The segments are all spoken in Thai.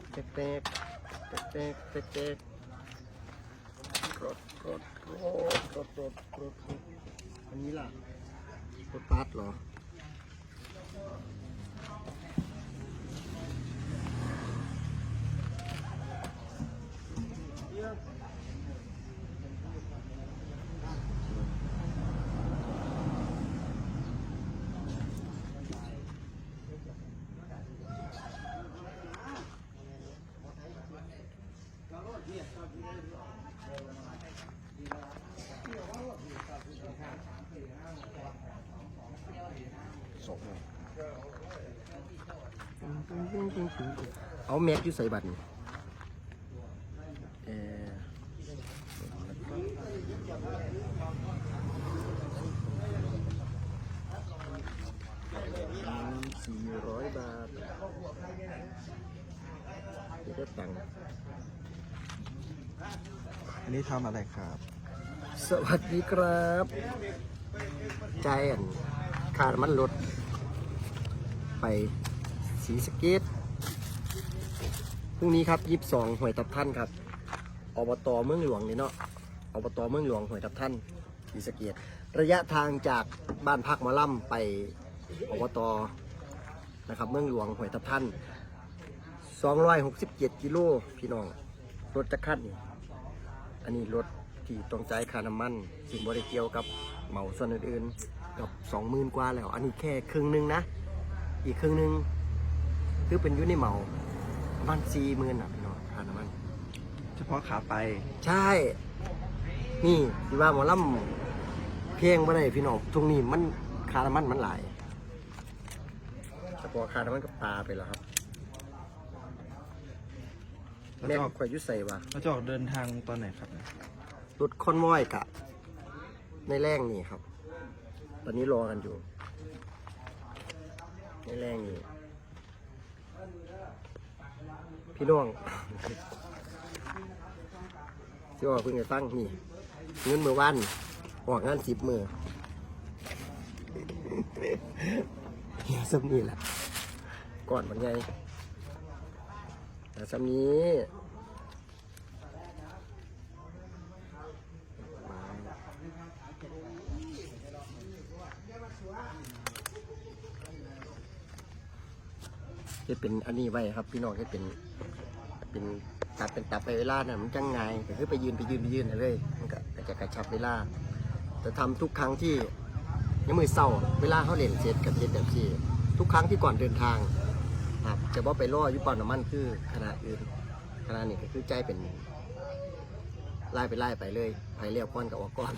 กเตกเตกเตกเตกเป๊กเป๊กรถรถรถรถรถรถรถอันนี้ล่ะรถปัดเหรอส เอาแม็กอยู่ใส่บัตรนี่เออสี่ร้อยบาทเดี๋ยวได้ตังค์อันนี้ทำอะไรครับ สวัสดีครับ ใจแอนคาร์มันรถไปสีสะเกต พรุ่งนี้ครับยี่สิบสองหวยตับท่านครับอบตเมืองหลวงนี่เนาะอบตเมืองหลวงหวยตับท่านสีสะเกตระยะทางจากบ้านพักหมอล่ำไปอบตนะครับเมืองหลวงหวยตับท่าน267กิโลพี่น้องรถจะคันนี่อันนี้รถที่ต้องจ่ายค่าน้ำมันสิ่งบริเกี่ยวกับเหมาส่วนอื่นๆกับสองหมื่นกว่าแล้ว อันนี้แค่ครึ่งนึงนะ อีกครึ่งนึงคือเป็นยุ่ในเหมา ประมันสี่หมื่นอะพี่น้องค่าน้ำมัน เฉพาะขาไป ใช่ นี่ที่ว่าหมอลำเพลงบ่ได้พี่น้องตรงนี้มันค่าน้ำมันมันหลายเฉพาะค่าน้ำมันก็ปลาไปแล้วครับแล้วแม่จะออกข่อยอยุ่ใส่ว่าแล้วจะออกเดินทางตอนไหนครับรถคอนวอยกะ ในแรงนี่ครับ ตอนนี้รอกันอยู่ ในแรงนี่ พี่น้องที่ว่าเพิ่งจะตั้งนี่เงินมือวันออกงานสิบมือเฮียซ้ำนี่แหละก่อนมันไงแต่ซ้ำนี้จะเป็นอันนี้ไว้ครับ พี่น้องให้เป็น ตัดเป็นตัดไปเวลาน่ะมันจังไงก็คือไปยืนไปยืนไปยืนเลยมันก็จะกระชับเวลาแต่ทำทุกครั้งที่ยังมือเศร้าเวลาเขาเล่นเสร็จกับเสร็จแบบที่ทุกครั้งที่ก่อนเดินทางครับจะว่าไปล่ออยุปอนน้ำมันคือขนาดอื่นขนาดนี้ก็คือใจเป็นไล่ไปไล่ไปเลยไปเรียกก้อนกับออกก้อน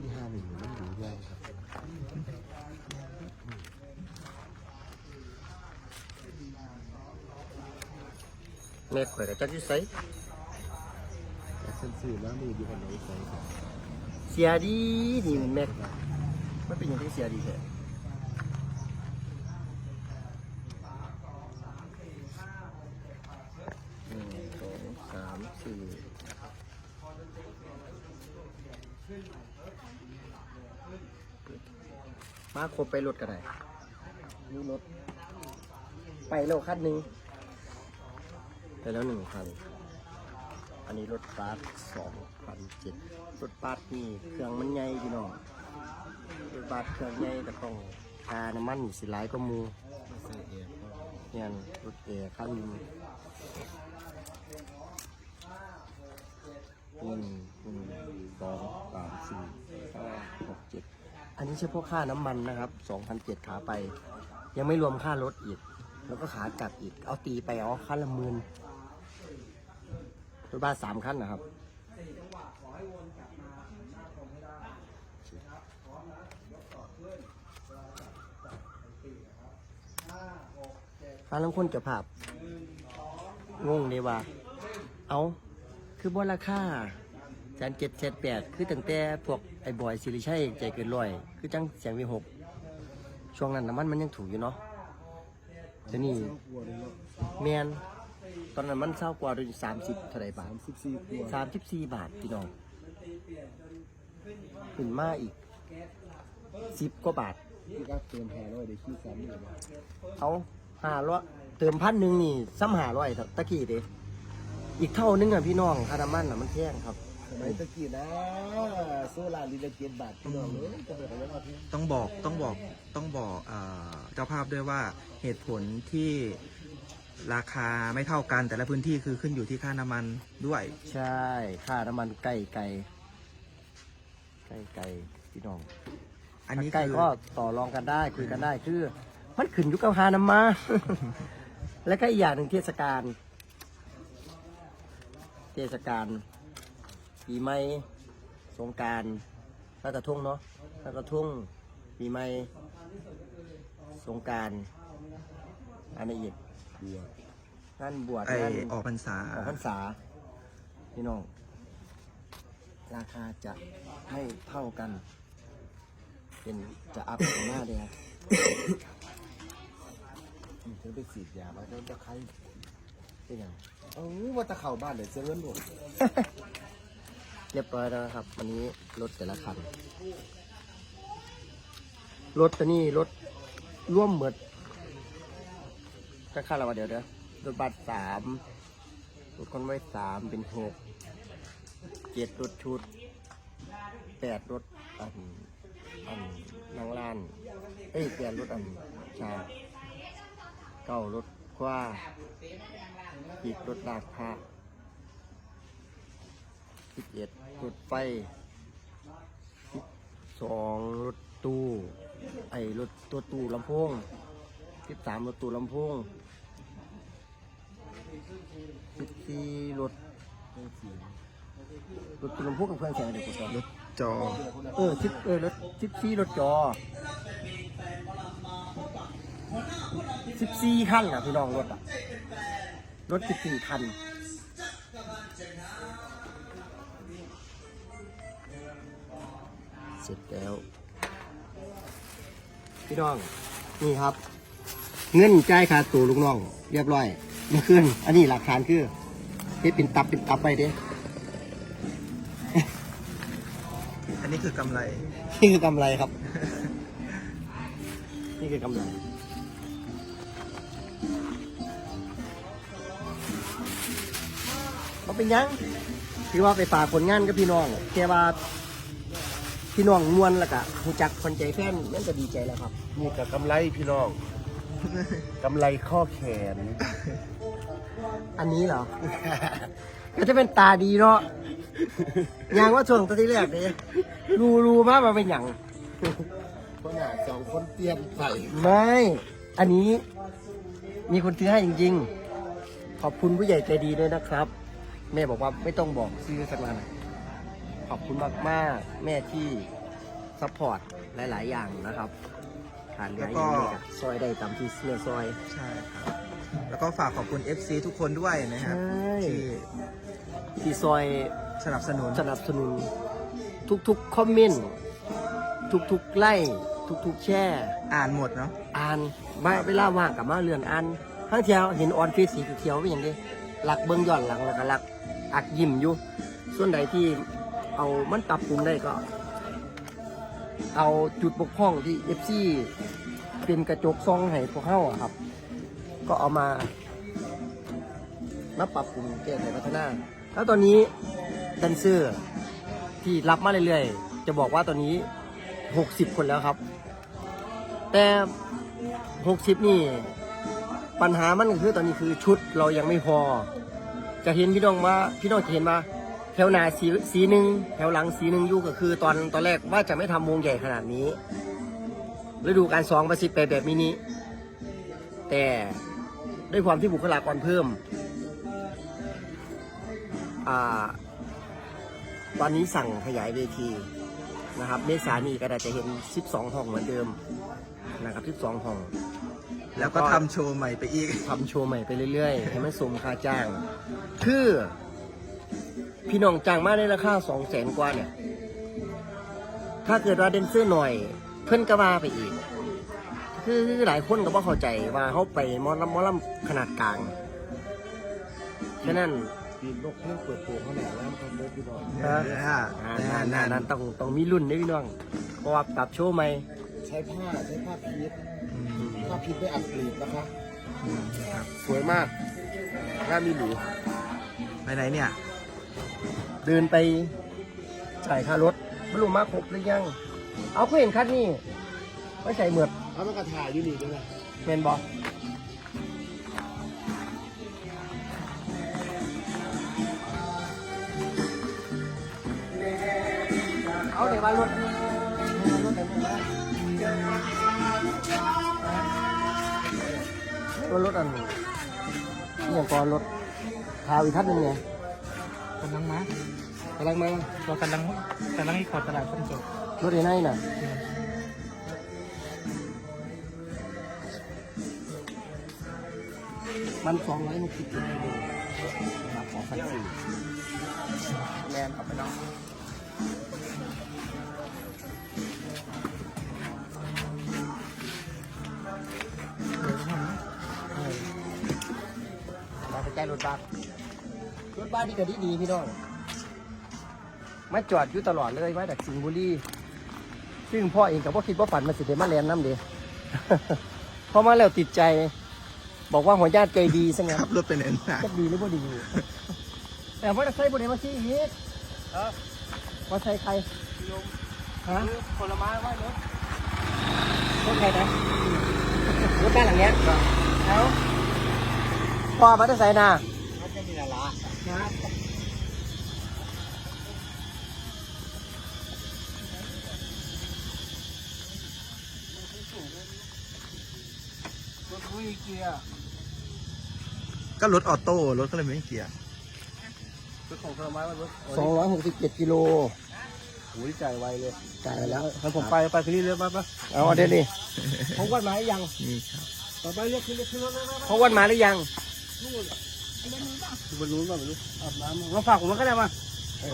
ที่ห้าหนึ่งไม่รู้ด้วยครับ แม่ข่อยกับจักที่ไสแต่เส้นสื่อหน้ามืออยู่คนไหนใส่ครับเสียดีนี่แม็กมันเป็นอย่างที่เสียดีแท้หนึ่งสองสามสี่มาครบไปรถกันไหนนี่รถ ไปแล้วคันหนึ่ง ไปแล้วหนึ่งคันอันนี้รถบัสสองพันเจ็ดรถบัสนี่เครื่องมันใหญ่พี่น้องรถบัสเครื่องใหญ่แต่ต้องคาน้ำมันนี่สิหลายก็มูเอียเนี่ยรถเอร์คันหนึ่งหนึ่งหนึ่งสองสามสี่ห้าหกเจ็ดอันนี้เฉพาะค่าน้ำมันนะครับสองพันเจ็ดขาไป ยังไม่รวมค่ารถอีก แล้วก็ขากลับอีก เอาตีไปเอาคันละหมื่น รถบัสสามคันนะครับฟ้าลังคนจะภาพงงเลยว่า เอาคือบนราคาแสนเจ็ดแสนแปดคือตั้งแต่พวกไอ้บอยสิริชัยใจเกินร้อย คือจังเสียงวีหกช่วงนั้นน้ำมันมันยังถูกอยู่เนาะแต่นี่แมน ตอนนั้นมันเศร้ากว่าโดยสามสิบเท่าไหรบาทสามสิบสี่ขวบสามสิบสี่บาทพี่น้องขึ้นมาอีกสิบกว่าบาทที่ก็เติมแพรร้อยได้ขี้ซ้ำนี่เลยนะเอาห้าร้อยเติมพันหนึ่งนี่ซ้ำหาร้อยตะกี้เด้อีกเท่านึงอะพี่น้องคารามันอะมันแพงครับสมัยตะกี้นะโซลาลีละเจ็ดบาทพี่น้องเลยจะไปขายเอาที่ต้องบอกต้องบอกต้องบอกเอ่อเจ้าภาพด้วยว่าเหตุผลที่ ราคาไม่เท่ากันแต่ละพื้นที่คือขึ้นอยู่ที่ค่าน้ำมันด้วย ใช่ ค่าน้ำมันไก่ไก่ไก่ไก่พี่น้องอันนี้ถ้าไก่คือก็ต่อรองกันได้คุยกันได้คือ มันขึ้นอยุคกับฮานามา แล้วก็อีกอย่างหนึ่งเทศกาลเทศกาลปีใหม่สงกรารลอยกระทงเนาะลอยกระทงปีใหม่สงกรารอันนี้อีก บัวงานบวชไองานออกพรรษา ออกพรรษา พี่น้อง ราคาจะไม่เท่ากัน เป็นจะอัพของหน้าเลยนะฉันไปฉีดยามาแล้วจะใครเป็นยังเอ้าว่าจะเข้าบ้านเลยเสียเงินหมด เรียบร้อยแล้วนะครับ วันนี้รถแต่ละคัน รถตัวนี้รถร่วมเหมือด จะค่าเราเดี๋ยวเดี๋ยวรถบัสสามรถคนไว้สามเป็นหกเจ็ดรถชุดแปดรถอันอันนางล้านเอ้ยแปดรถอันชาเก้ารถคว้าอีกรถลากพระสิบเอ็ดรถไฟสิบสองรถตู้ ไอ้รถตัวตู้ลำโพงสิบสามรถตู้ลำโพง สิบสี่รถรถตู้ลำโพงกับเครื่องเสียงเด็กกูรถจอ เออสิบเออรถสิบสี่รถจอสิบสี่คันอะพี่น้องรถอะรถสิบสี่คันเสร็จแล้ว พี่น้อง นี่ครับ เงินจ่ายค่าตัวลูกน้อง เรียบร้อย มื่อคืนอันนี้หลักฐานคือเฮ็ดเป็นตับเป็นตับไปเด้อันนี้คือกำไร นี่คือกำไรครับ นี่คือกำไร มันเป็นหยังถือว่าไปฝากผลงานกับพี่น้องแค่ว่าพี่น้องมวนแล้วก็หูจักคนใจแฟนนั่นก็ดีใจแล้วครับ นี่กับกำไรพี่น้อง กำไรข้อแขน อันนี้เหรอ ก็จะเป็นตาดีเนาะยังว่าช่วงตอนที่แรกเลยรูรูมากมาเป็นอย่างคนหนาสองคนเตรียมใส่ไม่ อันนี้มีคนซื้อให้จริง ๆ ขอบคุณผู้ใหญ่ใจดีด้วยนะครับ แม่บอกว่าไม่ต้องบอกซื้อสักวันขอบคุณมากๆ แม่ที่ซัพพอร์ตหลาย ๆ อย่างนะครับ ผ่านเหลือแล้วอก็ย่างนี้ก็ซอยได้ตามที่เนื้อซอย ใช่ครับ แล้วก็ฝากขอบคุณ FC ทุกคนด้วยนะครับใช่ ที่ที่ซอยสนับสนุนสนับสนุนทุกๆคอมเมนต์ทุกๆไล่ทุกๆแช่ อ่านหมดเนาะ อ่านมาเวลาว่างกับมาเรือนอ่านทั้งเที่ยวเห็นออนเฟซสีเขียวๆเป็นอย่างเดีหลักเบิ้งย้อนหลังแล้วก็หลักอักยิ้มอยู่ ส่วนใดที่เอามันปรับปรุงได้ก็ เอาจุดบกพร่องที่เอฟซีเป็นกระจกซองให้พวกเขาอะครับ ก็เอามามาปรับปรุงแก้ไขพัฒนา แล้วตอนนี้แดนเซอร์ที่รับมาเรื่อยๆ จะบอกว่าตอนนี้ 60 คนแล้วครับ แต่ 60 นี่ ปัญหามันคือตอนนี้คือชุดเรายังไม่พอ จะเห็นพี่น้องว่าพี่น้องจะเห็นว่า แถวหน้าสีสีหนึ่งแถวหลังสีหนึ่งอยู่ก็คือ ตอนตอนแรกว่าจะไม่ทำวงใหญ่ขนาดนี้ฤดูการสองประสิทธิ์ไปแบบมินิแต่ด้วยความที่บุคลากรเพิ่มอ่าตอนนี้สั่งขยายเวทีนะครับ เมษานี้ก็ได้จะเห็น 12 ห้องเหมือนเดิมนะครับ 12 ห้อง แล้วก็ทำโชว์ใหม่ไปอีก ทำโชว์ใหม่ไปเรื่อยๆ ให้มันสมค่าจ้าง คือ พี่น้องจ้างมาในราคาสองแสนกว่าเนี่ย ถ้าเกิดว่าเดนเซอร์หน่อย เพิ่นก็ว่าไปอีก คือหลายคนก็บ่เข้าใจว่าเขาไปหมอลำหมอลำขนาดกลางฉะนั้นปีนนกเพิ่งเปิดตัวเขาแหละแล้วเขาเดินพี่น้องฮะอ่านั่นนั่นนั่นต้องต้องมีรุ่นนี่พี่น้องเพราะว่าปรับโชว์ใหม่ใช้ผ้าใช้ผ้าพีชอืมผ้าพีชไม่อัดกรีบนะคะอืมครับสวยมากงานมีหรูไปไหนเนี่ย เดินไปจ่ายค่ารถไม่รู้มาครบหรือยัง เอาเขาเห็นคัดนี่ไม่ใส่เหมือดเอามันกระถ่ายอยู่นี่ด้วยนะเมนบอเอาเดี๋ยวมารถรถไหนมารถรถอันนี้อย่างก่อนรถพาอีกท่านหนึ่งไงกำลังมากำลังมาเรากำลังกำลังที่ขอตลาดต้นจบรถไอ้ไนน่ะมันสองร้อยมันคิดยังไงดูมาสอพันสี่แมนเอาไปเนาะมาไปใกล้รถบัส รถบัสนี่ก็ดีดีพี่น้องมาจอดอยู่ตลอดเลยมาจากสิงห์บุรีซึ่งพ่อเองกับพ่อคิดว่าฝันมันสิเดมาแลนน้ำเดีพอมาแล้วติดใจ บอกว่าหัวญาติใจดีซะงั้นขับรถไปไหนนะจะดีหรือบ่ดี แต่ว่าจะใส่บุหรี่มาซี่อีกว่าใส่ใครฮะผลไม้ไว้รถรถใครนะรถบ้านหลังเนี้ยเอาพ่อมาจะใส่นา เขาจะมีละละครับรถวิ่งเกียร์ก็รถออโต้รถก็เลยไม่มีเกียร์รถของผลไม้ไว้รถสองร้อยหกสิบเจ็ดกิโลโอ้ยจ่ายไวเลยจ่ายไปแล้วงั้นผมไปไปคืนนี้เรื่อยป่ะป่ะเอาเดี๋ยวนี้พกวันมาหรือยังนี่ครับต่อไปเรียกขึ้นเรียกขึ้นรถเลยพกวันมาหรือยัง บนนู้นป่ะบนนู้นอาบน้ำมาฝากผมมันก็ได้มาเออ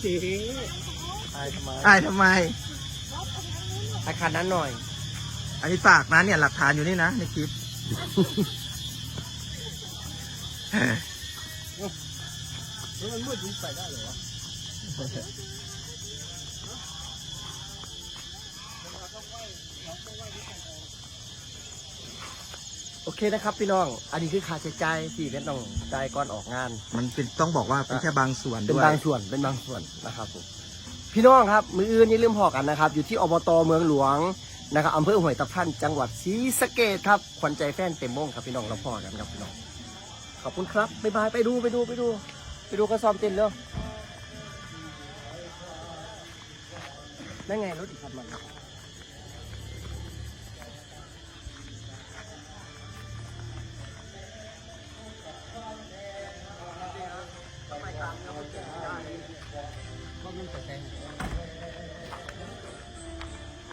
เจ๊ตายทำไมไอ้ทำไมอาคารนั้นหน่อย อันนี้ฝากนะเนี่ยหลักฐานอยู่นี่นะในคลิปมันมืดยิ่งไปได้เหรอวะโอ เคนะครับพี่น้อง อันนี้คือค่าใช้จ่ายที่เป็นต้องจ่ายก่อนออกงาน มันเป็นต้องบอกว่าเป็นแค่บางส่วนเป็นด้วยบางส่วนเป็นบางส่วนนะครับผมพี่น้องครับมืออื่นอย่าลืมพอกันนะครับ อยู่ที่อบตเมืองหลวงนะครับอำเภอห้วยตะพันจังหวัดศรีสะเกดครับขวัญใจแฟนเต็มวงครับพี่น้องเราพอกันครับพี่น้องขอบคุณครับบ๊ายบายไปดูไปดูไปดู ไปดูกระสอบเต้นเร็วนั่นไงรถอีกครับมัน